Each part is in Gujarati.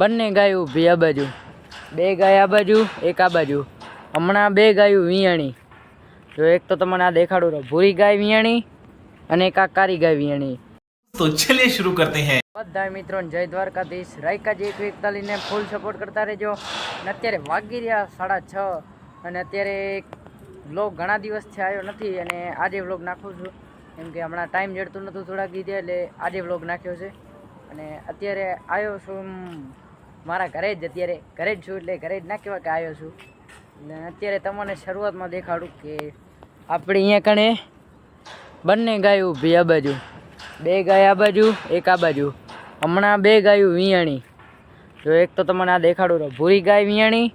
બંને ગાયું ઊભી આ બાજુ. બે ગાય આ બાજુ એક આ બાજુ. હમણાં બે ગાયું વિયાણી. જો એક તો તમને આ દેખાડું રહો ભૂરી ગાય વિયાણી અને એક આ કારી ગાય વિયાણી. તો ચલે શરૂ કરતે હૈ. બધા મિત્રોને જય દ્વારકાધીશ. રાયકાજી એક એકતાલીને ફૂલ સપોર્ટ કરતા રહેજો. અને અત્યારે વાગી રહ્યા સાડા છ અને અત્યારે વ્લોગ ઘણા દિવસથી આવ્યો નથી અને આજે વ્લોગ નાખું છું. કેમ કે હમણાં ટાઈમ જડતું નહોતું થોડાક કીધે એટલે આજે વ્લોગ નાખ્યો છે. અને અત્યારે આવ્યો છું મારા ઘરે જ અત્યારે, ઘરે જ છું એટલે ઘરે જ ના કહેવા કે આવ્યો છું. ને અત્યારે તમને શરૂઆતમાં દેખાડું કે આપણે અહીંયા કણે બંને ગાયો ઊભી આ બાજુ. બે ગાય આ બાજુ, એક આ બાજુ. હમણાં બે ગાયું વિયાણી. જો એક તો તમને આ દેખાડું ભૂરી ગાય વિયાણી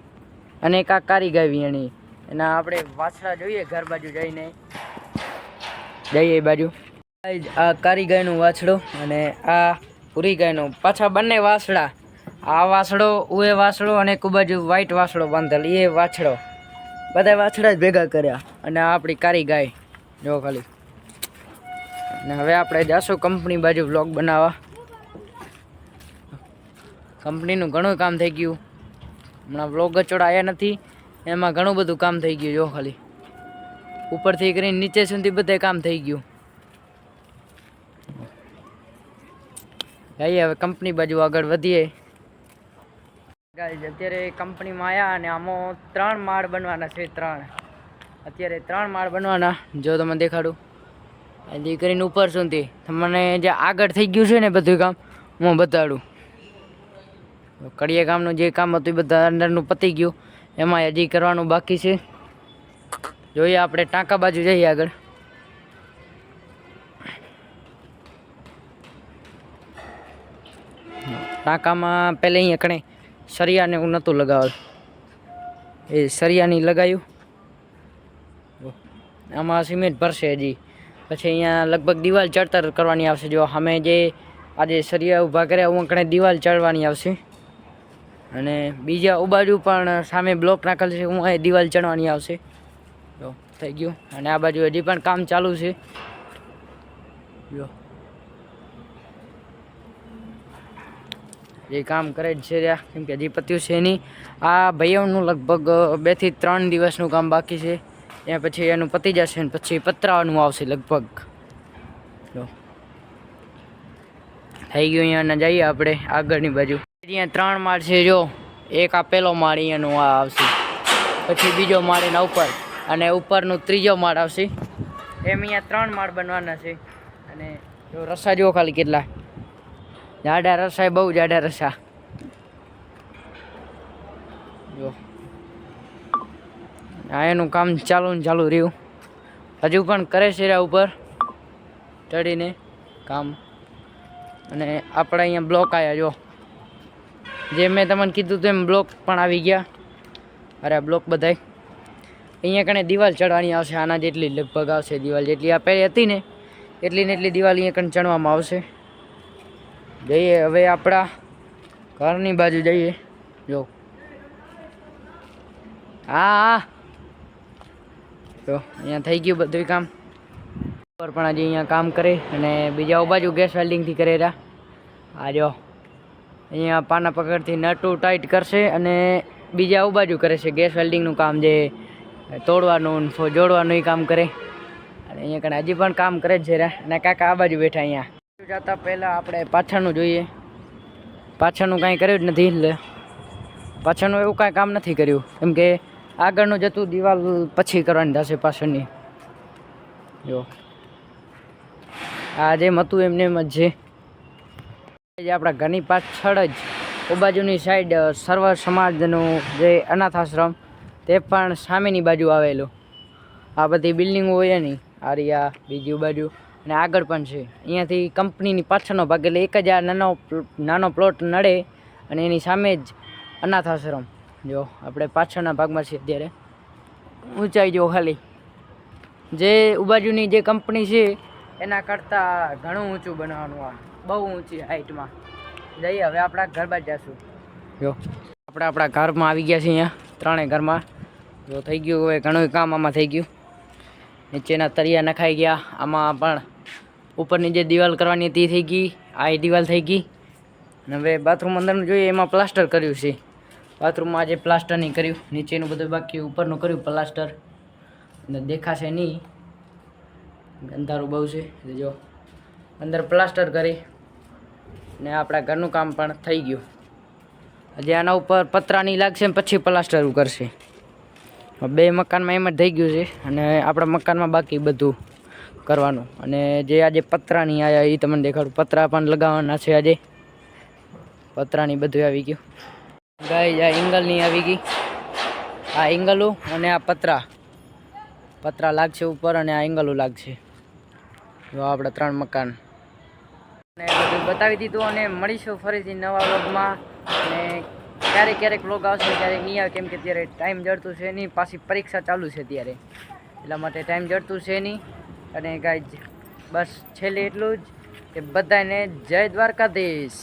અને એક આ કારી ગાય વિયાણી. એના આપણે વાછડા જોઈએ, ઘર બાજુ જઈને. જઈએ એ બાજુ. આ કારી ગાયનું વાછડું અને આ ભૂરી ગાયનું પાછા બંને વાછડા. આ વાસડો ઉએ વાસડો અને એક બાજુ વ્હાઈટ વાસડો બાંધેલ, એ વાછડો. બધા વાછડા જ ભેગા કર્યા અને આપણી કારી ગાય જો ખાલી. અને હવે આપણે જાશું કંપની બાજુ વ્લોગ બનાવવા. કંપનીનું ઘણું કામ થઈ ગયું. હમણાં વ્લોગ જ આવ્યા નથી, એમાં ઘણું બધું કામ થઈ ગયું, જો ખાલી. ઉપરથી કરીને નીચે સુધી બધે કામ થઈ ગયું. જઈએ હવે કંપની બાજુ આગળ વધીએ. Guys, અત્યારે કંપનીમાં આવ્યા અને આમાં ત્રણ માળ બનવાના છે ત્રણ. અત્યારે ત્રણ માળ બનવાના. જો તમે દેખાડું. દીકરીને કરીને ઉપર સુધી તમને જે આગળ થઈ ગયું છે ને બધું કામ હું બતાડું. કડિયા કામનું જે કામ હતું એ બધા અંદરનું પતી ગયું. એમાં હજી કરવાનું બાકી છે. જોઈએ આપણે ટાંકા બાજુ જઈએ આગળ. ટાંકામાં પહેલે અહીંયા કણે સરિયાને હું નહોતું લગાવેલ એ સરિયાની લગાવ્યું આમાં સિમેન્ટ ભરશે હજી. પછી અહીંયા લગભગ દિવાલ ચડતર કરવાની આવશે. જો અમે જે આજે સરિયા ઊભા કર્યા ઉંકણે દિવાલ ચડવાની આવશે. અને બીજા ઉ બાજુ પણ સામે બ્લોક નાખેલ છે. હું એ દિવાલ ચડવાની આવશે. જો, થઈ ગયું. અને આ બાજુ હજી પણ કામ ચાલુ છે. જો. એ કામ કરે જ છે રહ્યા. કેમ કે હજી પત્યું છે નહીં. આ ભાઈઓનું લગભગ બેથી ત્રણ દિવસનું કામ બાકી છે. ત્યાં પછી એનું પતી જશે ને પછી પતરાવાનું આવશે લગભગ. જો થઈ ગયું અહીંયા જઈએ આપણે આગળની બાજુ. અહીંયા ત્રણ માળ છે જો. એક આ પહેલો માળ અહીંયાનું આ આવશે. પછી બીજો માળ એના ઉપર. અને ઉપરનું ત્રીજો માળ આવશે. એમ અહીંયા ત્રણ માળ બનવાના છે. અને જો રસા જુઓ ખાલી કેટલા. જાડા રસા બહુ જાડા રસા. જો. આ એનું કામ ચાલુ ને ચાલુ રહ્યું. હજુ પણ કરે છે ઉપર. ચડીને કામ. અને આપણે અહીંયા બ્લોક આવ્યા જો. જે મેં તમને કીધું હતું એમ બ્લોક પણ આવી ગયા. અરે બ્લોક બધાય. અહીંયા કણે દિવાલ ચડવાની આવશે. આના જેટલી લગભગ આવશે દિવાલ જેટલી આ પહેલી હતી ને, એટલી ને એટલી દિવાલ અહીંયા કણ ચડવામાં આવશે. જઈએ હવે આપણા ઘરની બાજુ જઈએ. જો. હા હા. તો અહીંયા થઈ ગયું બધું કામ. ઉપર પણ હજી અહીંયા કામ કરે અને બીજા બાજુ ગેસ વેલ્ડિંગથી કરે રહ્યા. આ જો. અહીંયા પાના પકડથી નટુ ટાઈટ કરશે અને બીજા બાજુ કરે છે ગેસ વેલ્ડિંગનું કામ જે તોડવાનું જોડવાનું એ કામ કરે. અને અહીંયા કણે હજી પણ કામ કરે જ છે અને કાકા આ બાજુ બેઠા અહીંયા. જતા પહેલાં આપણે પાછળનું જોઈએ. પાછળનું કાંઈ કર્યું જ નથી એટલે પાછળનું એવું કાંઈ કામ નથી કર્યું. કેમ કે આગળનું જતું દિવાલ પછી કરવાની થશે પાછળની. જો. આ જેમ હતું, એમને એમ જ છે. આપણા ઘરની પાછળ જ બાજુની સાઈડ સર્વ સમાજનું જે અનાથ આશ્રમ તે પણ સામેની બાજુ આવેલું. આ બધી બિલ્ડિંગો હોય નહીં આરિયા બીજી બાજુ. અને આગળ પણ છે. અહીંયાથી કંપનીની પાછળનો ભાગ એટલે એક જ આ નાનો નાનો પ્લોટ નડે અને એની સામે જ અનાથ આશ્રમ જો, આપણે પાછળના ભાગમાં છીએ અત્યારે. ઊંચાઈ જો ખાલી. જે ઉબાજુની જે કંપની છે, એના કરતાં ઘણું ઊંચું બનાવવાનું આ. બહુ ઊંચી હાઇટમાં જઈએ, હવે આપણા ઘર બાદ જઈશું જો, આપણે આપણા ઘરમાં આવી ગયા છીએ અહીંયા, ત્રણેય ઘરમાં. જો, થઈ ગયું, હવે ઘણું કામ આમાં થઈ ગયું. નીચેના તળિયા નખાઈ ગયા, આમાં પણ ઉપરની જે દિવાલ કરવાની હતી થઈ ગઈ, આ દિવાલ થઈ ગઈ. અને હવે બાથરૂમ અંદરનું જોઈએ, એમાં પ્લાસ્ટર કર્યું છે. બાથરૂમમાં આજે પ્લાસ્ટર નહીં કર્યું, નીચેનું બધું બાકી ઉપરનું કર્યું પ્લાસ્ટર અને દેખાશે નહીં. અંધારું બહુ છે જો અંદર પ્લાસ્ટર કરી ને આપણા ઘરનું કામ પણ થઈ ગયું. હજી આના ઉપર પતરાની લાગશે ને પછી પ્લાસ્ટર કરશે. બે મકાનમાં એમ જ થઈ ગયું છે અને આપણા મકાનમાં બાકી બધું. કરવાનું. અને જે આજે પતરાની આવ્યા એ તમને દેખાડું. પતરા પણ લગાવવાના છે આજે. પતરાની બધું આવી ગયું. ગાય આ એંગલની આવી ગઈ. આ એંગલો અને આ પતરા. પતરા લાગશે ઉપર અને આ એંગલો લાગશે. જો આપણે ત્રણ મકાન. અને બધું બતાવી દીધું અને મળીશું ફરીથી નવા વ્લોગમાં. અને ક્યારેક ક્યારેક વ્લોગ આવશે ક્યારેક નહીં આવે, કેમ કે ત્યારે ટાઈમ જડતું છે નહીં. પાછી પરીક્ષા ચાલુ છે ત્યારે એટલા માટે ટાઈમ જડતું છે નહીં. અને ગાય બસ છેલ્લે એટલું જ કે બધાને જય દ્વારકાધીશ.